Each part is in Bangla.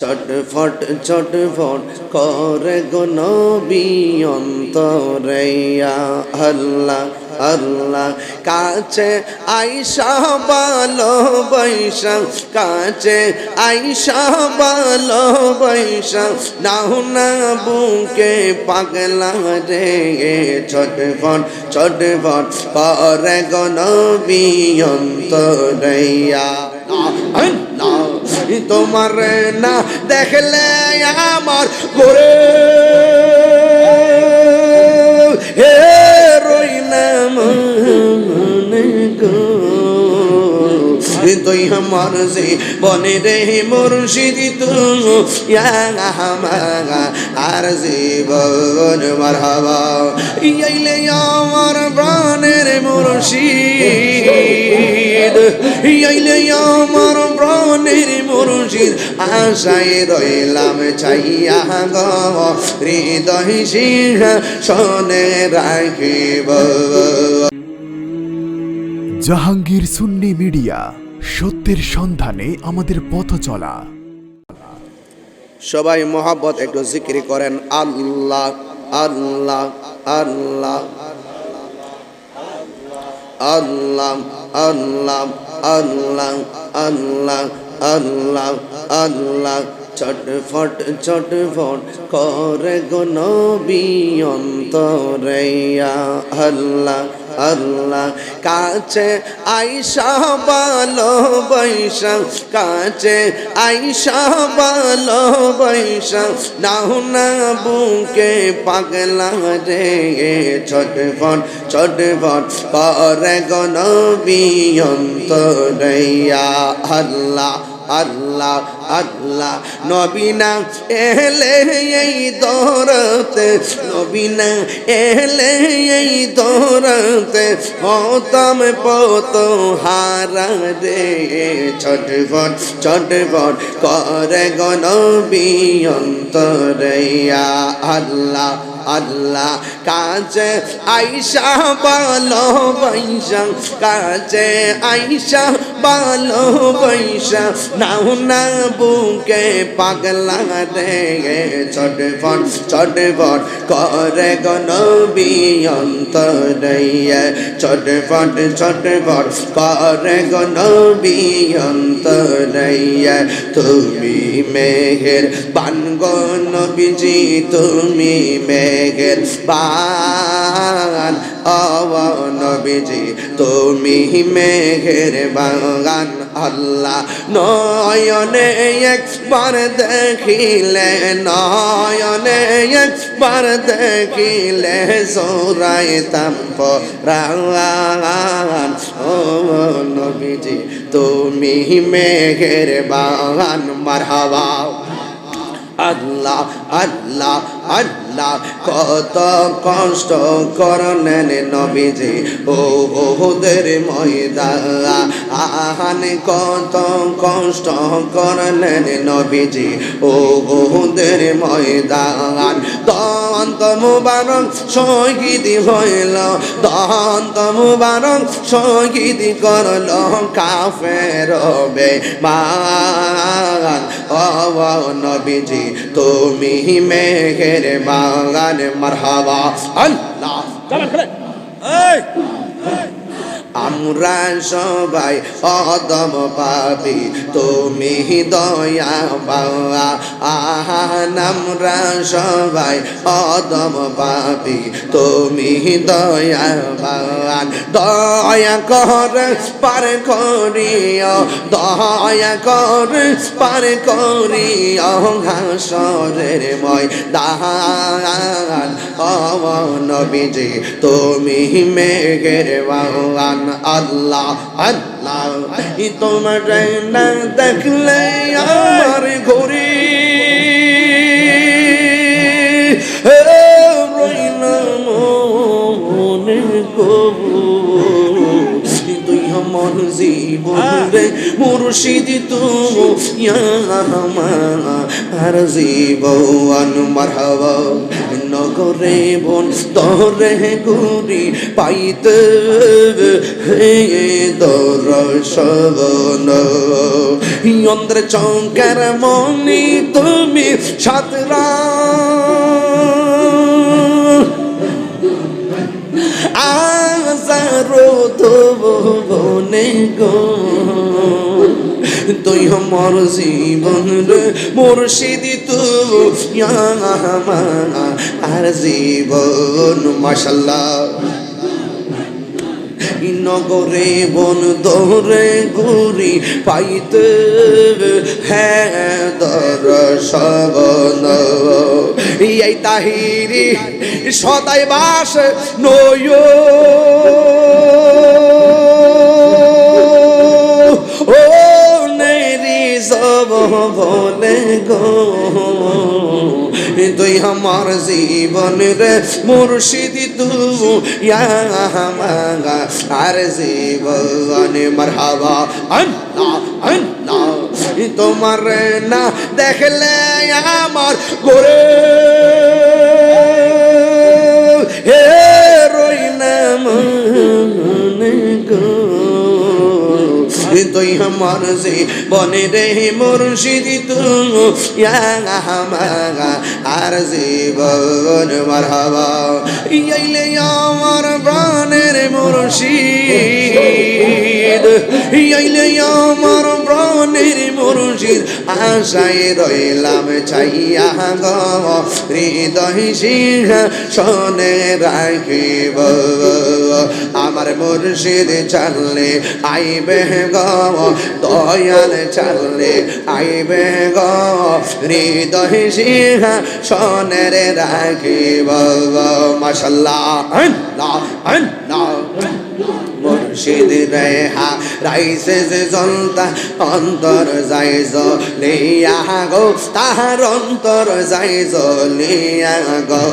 ছটফট ছটফট করে গো নবী অন্তরেয়া আল্লাহ আল্লাহ, কাছে আইসা ভালো বৈশা, কাছে আইসা ভালো বৈশা, নাও না বুকে পাগলা রে ছটফট ছটফট করে গো নবী অন্তরেয়া আল্লাহ তোমার না দেখলে আমার করে হে রই মনে গো। তুই আমার সে বনে রে মুর্শিদ, তু আর জীবন মারহাবা। ইয়াইলে আমার প্রাণের মুর্শিদ, ইয়াইলে আমার প্রাণের মুর্শিদ, আশায় রইলাম চাইয়া গ, হৃদয় সিংহ শোনে রাখিব। জাহাঙ্গীর সুন্নি মিডিয়া সত্যের সন্ধানে আমাদের পথ চলা। সবাই মোহাব্বত, একটু জিকির করেন। আল্লাহ আল্লাহ আল্লাহ। আল্লাহ আল্লাহ আল্লাহ আল্লাহ আল্লাহ আল্লাহ। চটফট চটফট করে গো নবী অন্তরে। আল্লাহ আল্লাহ। কাছে আইসা ভালো বৈশা কাছে আইসা ভালো বৈশা নাও না বুকে পাগলা রে ছটফট ছটফট করে গো নবী অন্তরে আল্লাহ। আল্লাহ আল্লাহ। নবীনা এলে এই দৌড়তে নবীনা এলে এই দৌড়তে, হতম পত হারা রে। ছটফট ছটফট করে গনবী অন্তরয়া আল্লাহ। আল্লাহ কাছে আইসা ভালো বৈশা কাছে আইসা ভালো বৈশা, নাও না বুকে পাগলা রে ছটফট ছটফট করে গনবী অন্তরইয়া ছটফট ছটফট করে গনবী অন্তরইয়া তুমি মেঘের বান গনবীজি তুমি মেঘের বান নবীজি, তুমি মেঘের বাগান আল্লাহ নয়নে একবার দেখিলে, নয়নে একবার দেখিলে সৌরাই তাম্প রান ও নবীজি, তুমি মেঘের বাগান মারহাবা। আল্লাহ আল্লাহ আল্লাহ, কত কষ্ট করলেন নবীজি। ও ওদের ময়দা আহান কত কষ্ট করলেন নবীজি। ও ওদের ময়দান দন্ত মুবারক শহীদ হইল, দন্ত মুবারক শহীদ করল কাফের বে মান ও নবীজি তুমি মেঘের বাগান মারহাবা আল্লাহ। আমরা সবাই অদম পাবি তুমি দয়া বাবা আহান, আমরা সবাই অদম পাবি তুমি দয়া বাবা দয়া কর, পার করিও, দয়া কর, পার করিও ঘাসরের মই দান ও নবীজি, তুমি মেঘের বাগান। আল্লাহ আল্লাহ তোমার না দেখলে আমার ঘুরি। আমার জীবন রে মুর্শিদ তু আর জীবন, মারহাবা। নগরে বন দরে গুরি পাইতে হে দর্শন অন্ধ্র চঙ্কার মনি তুমি সাতরা। আজারো তো বনে গো। তুই আমার জীবন রে মুর্শিদি তু আর জীবন মাশাল্লাহ নগরে বন দরে ঘুরি পাইতে হ্যাঁ দর্শন এই তাহিরি সদাই বাস নয়। গো। তুই আমার জীবন রে মুর্শিদি তুই আর জীবন, মারহাবা। আল্লাহ আল্লাহ, তোমার না দেখলে আমার গোরে আমার বনে রে মুর্শিদি তু আর জীবন মারহাবা। ইয়াইলে আমার প্রাণের মুর্শিদ, ইয়াইলে আমার প্রাণের মুর্শিদ, আশায় রইলাম চাইয়া গ, হৃদয় সিংহ শোনে রাখিব। আমার মুর্শিদ চাললে আইবে গ দয়াল চালে আইবে গ হৃদয় সিংহ সনের রাখিব মাসাল্লাহ মুর্শিদ রেহা, রাইসে যে জলতা অন্তর যাই জলিয়া গো, তাহার অন্তর যাই জলিয়া গো।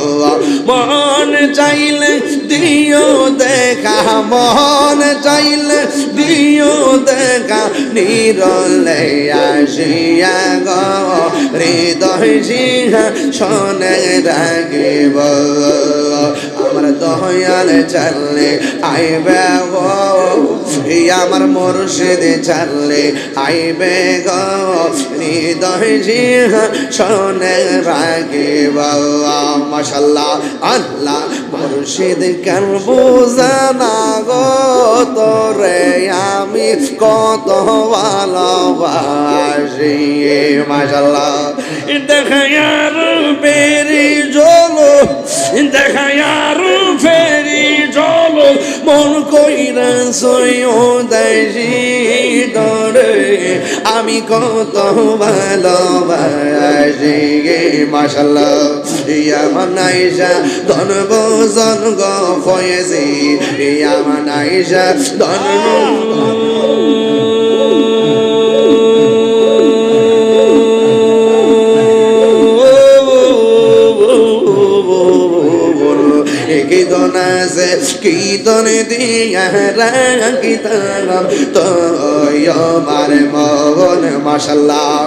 মন চাইলে দিও দেখা, মন চাইলে দিও দেখা, নিরলে আসিয়া গো। হৃদয় সিংহ শোনে রাখিব। আমার দয়াল চাললে, আইবে গো। আমার মুর্শিদে চাললে, আইবে গো। হৃদয় সিংহ শোনে রাখিব মাশাল্লাহ, আল্লাহ, মুর্শিদ কেন বুঝানা গো? তোরে আমি কত ভালোবাসি, মাশাল্লাহ। দেখায়ার বেরি জলো দেখায়ার ফেরি জলো, মন কইরা সইও দেশি তোরে আমি কত ভালোবাসি গে, মাশাল্লাহ। ইয়া মানাইশা, ধন বোজন গো ফয়েছি ইয়া মানাইশা, ধন আছে কি দন দিয়া রাখিতাম তো আমার মগন, মাশাল্লাহ।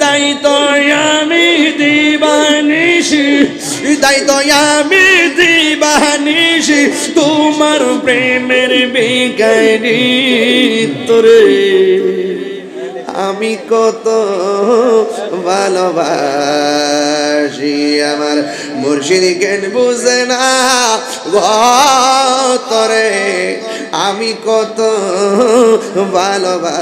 তাই তো আমি দিবানিসি তাই তো আমি দিবানিসি তোমার প্রেমের বিকারি তোরে। আমি কত ভালোবাসি আমার মুর্শিদ জ্ঞান বুঝে না? তরে, আমি কত ভালোবাসি।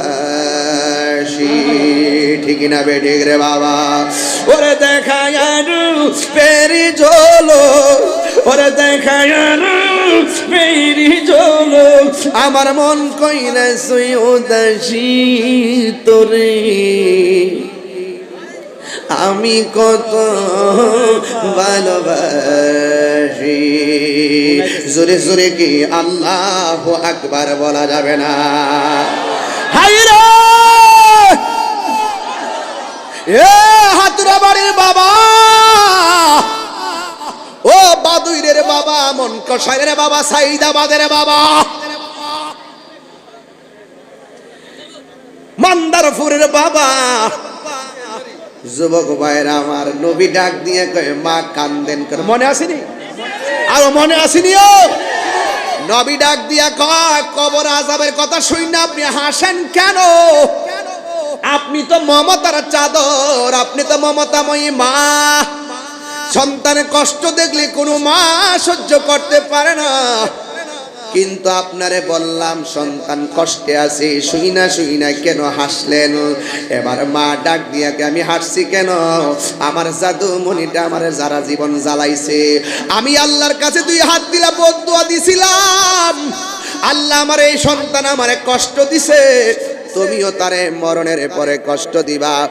ঠিক না বে, ঠিক রে বাবা? ওরে দেখায় পেরি জলো ওরে দেখায় পেরি জলো। আমার মন কইলে সুই উদাসী তোরে। আমি কত ভালোবাসি। জোরে জোরে কি আল্লাহ আকবার বলা যাবে না? হাইরা এ হাতুরা বাড়ির কষাইরের বাবা, সাইদাবাদের বাবা। বান্দারপুরের বাবা। যুবক ভাইরা আমার নবী ডাক দিয়ে কয়ে, মা, কান্দেন করে মনে আসেনি? আরও মনে আসেনি ও নবী ডাক দিয়া কয়, কবর আজাবের কথা শুই না, আপনি হাসেন কেন? আপনি তো মমতার চাদর, আপনি তো মমতাময়ী মা। সন্তানের কষ্ট দেখলে কোনো মা সহ্য করতে পারে না। কিন্তু আপনারে বললাম, সন্তান কষ্টে আছে, শুই না শুই না, কেন হাসলেন? এবার মা ডাক দিয়াকে আমি হাসছি কেন? আমার জাদু মনিটা আমার যারা জীবন জ্বালাইছে। আমি আল্লাহর কাছে দুই হাত দিলা বদুয়া দিছিলাম। আল্লাহ আমার এই সন্তান আমারে কষ্ট দিছে। তুমিও তারে মরণের পরে কষ্ট দিবা।